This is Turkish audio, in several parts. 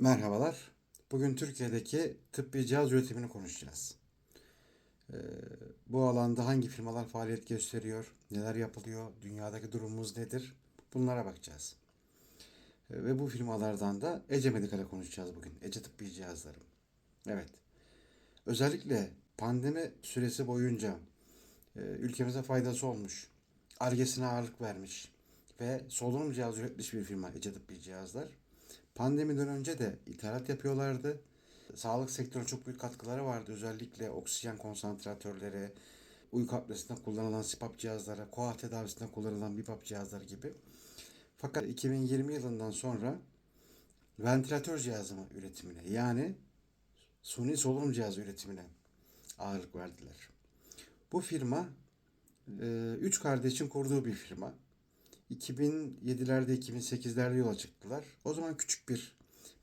Merhabalar. Bugün Türkiye'deki tıbbi cihaz üretimini konuşacağız. Ee, bu alanda hangi firmalar faaliyet gösteriyor, neler yapılıyor, dünyadaki durumumuz nedir? Bunlara bakacağız. Ee, ve bu firmalardan da Ece Medical'e konuşacağız bugün. Ece Tıbbi Cihazları. Evet. Özellikle pandemi süresi boyunca e, ülkemize faydası olmuş, argesine ağırlık vermiş ve solunum cihazı üretmiş bir firma Ece Tıbbi Cihazlar. Pandemiden önce de ithalat yapıyorlardı. Sağlık sektörüne çok büyük katkıları vardı. Özellikle oksijen konsantratörleri, uyku apnesinde kullanılan CPAP cihazları, koa tedavisinde kullanılan BiPAP cihazları gibi. Fakat 2020 yılından sonra ventilatör cihazı üretimine yani suni solunum cihazı üretimine ağırlık verdiler. Bu firma e, üç kardeşin kurduğu bir firma. 2007'lerde 2008'lerde yola çıktılar. O zaman küçük bir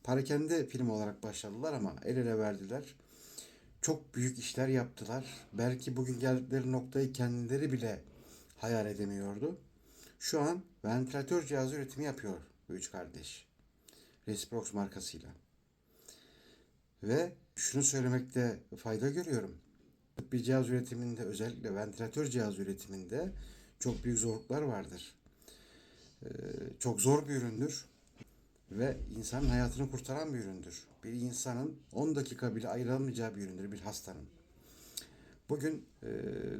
parakende film olarak başladılar ama el ele verdiler. Çok büyük işler yaptılar. Belki bugün geldikleri noktayı kendileri bile hayal edemiyordu. Şu an ventilatör cihazı üretimi yapıyor bu üç kardeş. Resprox markasıyla. Ve şunu söylemekte fayda görüyorum. Bir cihaz üretiminde özellikle ventilatör cihaz üretiminde çok büyük zorluklar vardır. Ee, çok zor bir üründür ve insanın hayatını kurtaran bir üründür. Bir insanın 10 dakika bile ayrılamayacağı bir üründür bir hastanın. Bugün e,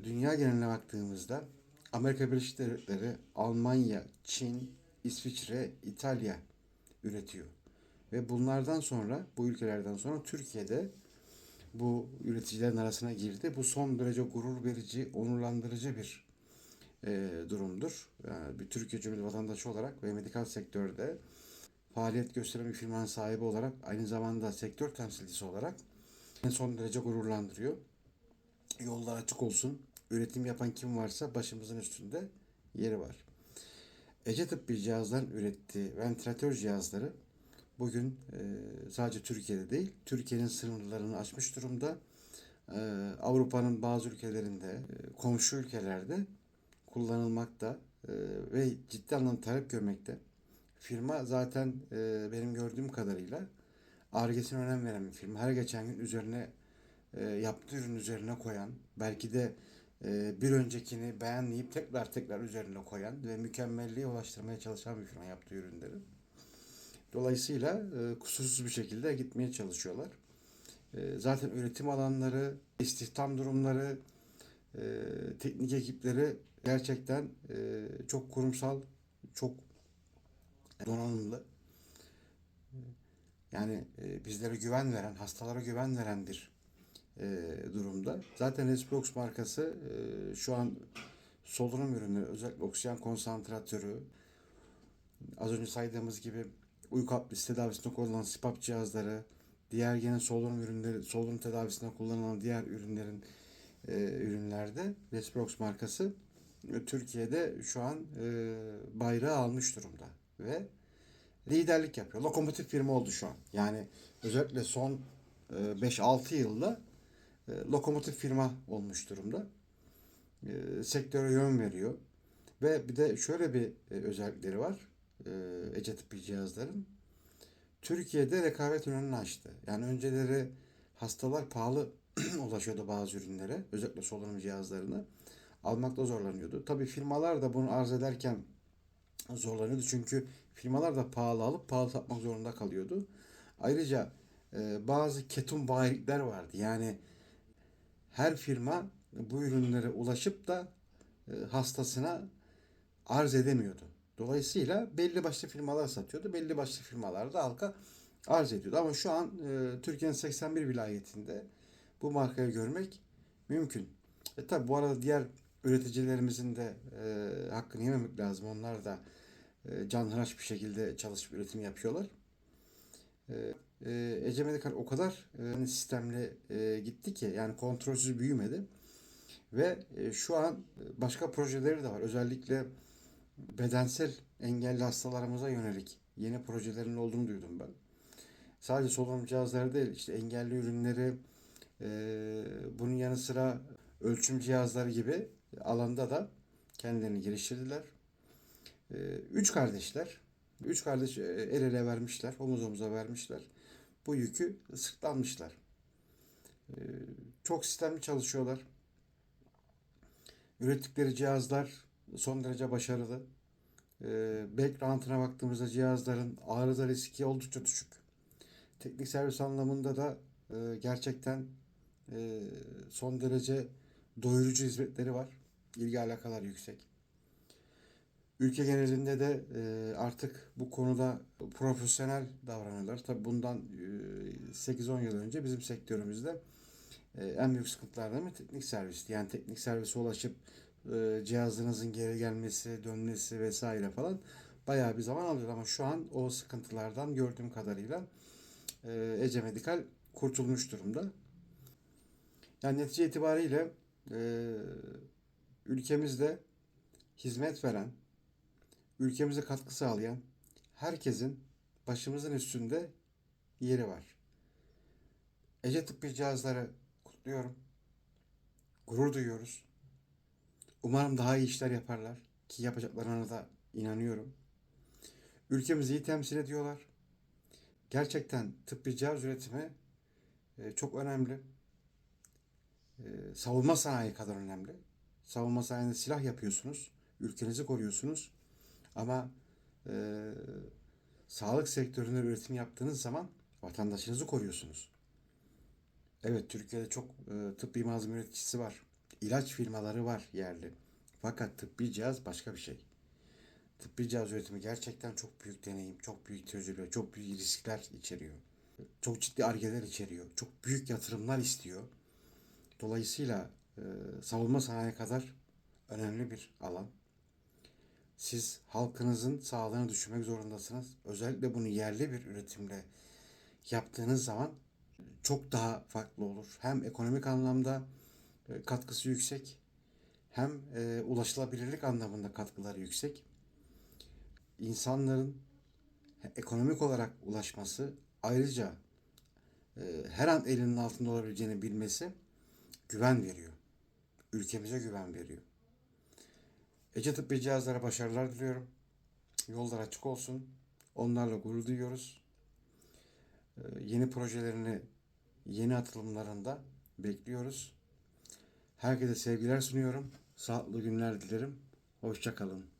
dünya geneline baktığımızda Amerika Birleşik Devletleri, Almanya, Çin, İsviçre, İtalya üretiyor. Ve bunlardan sonra, bu ülkelerden sonra Türkiye'de bu üreticilerin arasına girdi. Bu son derece gurur verici, onurlandırıcı bir e, durumdur. Yani bir Türkiye Cumhuriyeti vatandaşı olarak ve medikal sektörde faaliyet gösteren bir firmanın sahibi olarak aynı zamanda sektör temsilcisi olarak en son derece gururlandırıyor. Yollar açık olsun. Üretim yapan kim varsa başımızın üstünde yeri var. Ece Tıbbi Cihazların ürettiği ventilatör cihazları bugün e, sadece Türkiye'de değil, Türkiye'nin sınırlarını aşmış durumda. E, Avrupa'nın bazı ülkelerinde, e, komşu ülkelerde kullanılmakta e, ve ciddi anlamda talep görmekte. Firma zaten e, benim gördüğüm kadarıyla argesine önem veren bir firma. Her geçen gün üzerine e, yaptığı ürün üzerine koyan, belki de bir öncekini beğenmeyip tekrar tekrar üzerine koyan ve mükemmelliğe ulaştırmaya çalışan bir firma yaptığı ürünleri. Dolayısıyla kusursuz bir şekilde gitmeye çalışıyorlar. Zaten üretim alanları, istihdam durumları, e, teknik ekipleri gerçekten e, çok kurumsal, çok donanımlı. Yani e, bizlere güven veren, hastalara güven veren bir e, durumda. Zaten Resprox markası e, şu an solunum ürünleri, özellikle oksijen konsantratörü, az önce saydığımız gibi uyku apnesi tedavisinde kullanılan CPAP cihazları, diğer gene solunum ürünleri, solunum tedavisinde kullanılan diğer ürünlerin e, ürünlerde Resprox markası e, Türkiye'de şu an e, bayrağı almış durumda ve liderlik yapıyor. Lokomotif firma oldu şu an. Yani özellikle son e, 5-6 yılda e, lokomotif firma olmuş durumda. E, sektöre yön veriyor. Ve bir de şöyle bir e, özellikleri var. E, Ece tıbbi cihazların. Türkiye'de rekabet önünü açtı. Yani önceleri hastalar pahalı ulaşıyordu bazı ürünlere. Özellikle solunum cihazlarını. Almakta zorlanıyordu. Tabii firmalar da bunu arz ederken zorlanıyordu. Çünkü firmalar da pahalı alıp pahalı satmak zorunda kalıyordu. Ayrıca e, bazı ketum bayilikler vardı. Yani her firma bu ürünlere ulaşıp da e, hastasına arz edemiyordu. Dolayısıyla belli başlı firmalar satıyordu. Belli başlı firmalar da halka arz ediyordu. Ama şu an e, Türkiye'nin 81 vilayetinde bu markayı görmek mümkün. E tabi bu arada diğer üreticilerimizin de e, hakkını yememek lazım. Onlar da e, canhıraş bir şekilde çalışıp üretim yapıyorlar. E, e, Ece Medical o kadar e, sistemli e, gitti ki yani kontrolsüz büyümedi. Ve e, şu an başka projeleri de var. Özellikle bedensel engelli hastalarımıza yönelik yeni projelerin olduğunu duydum ben. Sadece solunum cihazları değil, işte engelli ürünleri, bunun yanı sıra ölçüm cihazları gibi alanda da kendilerini geliştirdiler. Üç kardeşler, üç kardeş el ele vermişler, omuz omuza vermişler. bu yükü sırtlanmışlar. Çok sistemli çalışıyorlar. Ürettikleri cihazlar son derece başarılı. Background'ına baktığımızda cihazların arıza riski oldukça düşük. Teknik servis anlamında da gerçekten e, son derece doyurucu hizmetleri var. İlgi alakalar yüksek. Ülke genelinde de e, artık bu konuda profesyonel davranıyorlar. Tabii bundan e, 8-10 yıl önce bizim sektörümüzde e, en büyük sıkıntılardan biri teknik servisti. Yani teknik servise ulaşıp e, cihazınızın geri gelmesi, dönmesi vesaire falan bayağı bir zaman alıyor. Ama şu an o sıkıntılardan gördüğüm kadarıyla e, Ece Medikal kurtulmuş durumda. Yani netice itibariyle e, ülkemizde hizmet veren, ülkemize katkı sağlayan herkesin başımızın üstünde yeri var. Ece Tıbbi Cihazları kutluyorum. Gurur duyuyoruz. Umarım daha iyi işler yaparlar ki yapacaklarına da inanıyorum. Ülkemizi iyi temsil ediyorlar. Gerçekten tıbbi cihaz üretimi e, çok önemli. E, savunma sanayi kadar önemli. Savunma sanayinde silah yapıyorsunuz. Ülkenizi koruyorsunuz. Ama e, sağlık sektöründe üretim yaptığınız zaman vatandaşınızı koruyorsunuz. Evet Türkiye'de çok e, tıbbi malzeme üreticisi var. İlaç firmaları var yerli. Fakat tıbbi cihaz başka bir şey. Tıbbi cihaz üretimi gerçekten çok büyük deneyim, çok büyük tecrübe, çok büyük riskler içeriyor. Çok ciddi argeler içeriyor. Çok büyük yatırımlar istiyor. Dolayısıyla e, savunma sanayi kadar önemli bir alan. Siz halkınızın sağlığını düşünmek zorundasınız. Özellikle bunu yerli bir üretimle yaptığınız zaman çok daha farklı olur. Hem ekonomik anlamda e, katkısı yüksek, hem e, ulaşılabilirlik anlamında katkıları yüksek. İnsanların ekonomik olarak ulaşması, ayrıca her an elinin altında olabileceğini bilmesi güven veriyor. Ülkemize güven veriyor. Ece Tıbbi Cihazlara başarılar diliyorum. Yollar açık olsun. Onlarla gurur duyuyoruz. Ee, yeni projelerini, yeni atılımlarında bekliyoruz. Herkese sevgiler sunuyorum. Sağlıklı günler dilerim. Hoşçakalın.